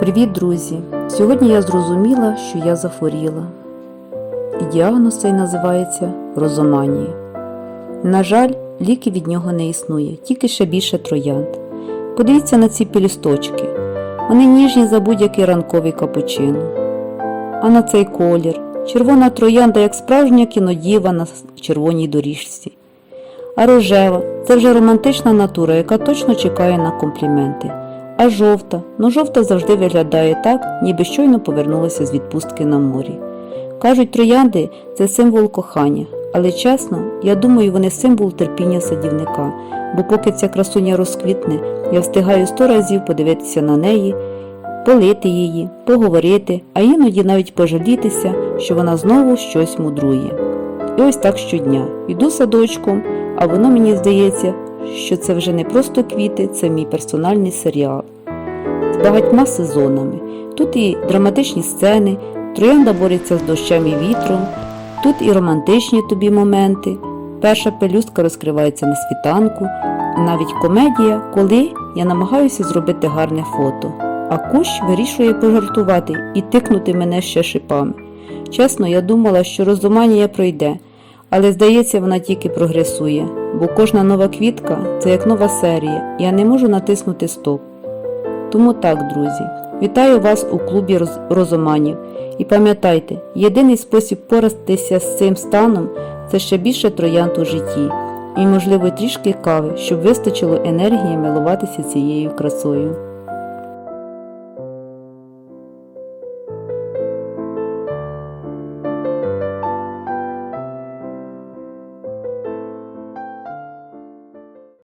Привіт, друзі! Сьогодні я зрозуміла, що я захворіла. І діагноз цей називається розоманія. На жаль, ліки від нього не існує, тільки ще більше троянд. Подивіться на ці пелюсточки. Вони ніжні за будь-який ранковий капучино. А на цей колір червона троянда, як справжня кінодіва на червоній доріжці. А рожева це вже романтична натура, яка точно чекає на компліменти. А жовта, ну жовта завжди виглядає так, ніби щойно повернулася з відпустки на морі. Кажуть, троянди це символ кохання, але чесно, я думаю, вони символ терпіння садівника, бо поки ця красуня розквітне, я встигаю сто разів подивитися на неї, полити її, поговорити, а іноді навіть пожалітися, що вона знову щось мудрує. І ось так щодня йду садочком, а воно мені здається, що це вже не просто квіти, це мій персональний серіал з багатьма сезонами. Тут і драматичні сцени, троянда бореться з дощем і вітром, тут і романтичні тобі моменти. Перша пелюстка розкривається на світанку, навіть комедія, коли я намагаюся зробити гарне фото, а кущ вирішує пожартувати і тикнути мене ще шипами. Чесно, я думала, що розумання пройде, але здається, вона тільки прогресує, бо кожна нова квітка це як нова серія, і я не можу натиснути стоп. Тому так, друзі, вітаю вас у клубі роз- розуманів. І пам'ятайте, єдиний спосіб поратися з цим станом це ще більше троянд у житті, і, можливо, трішки кави, щоб вистачило енергії милуватися цією красою.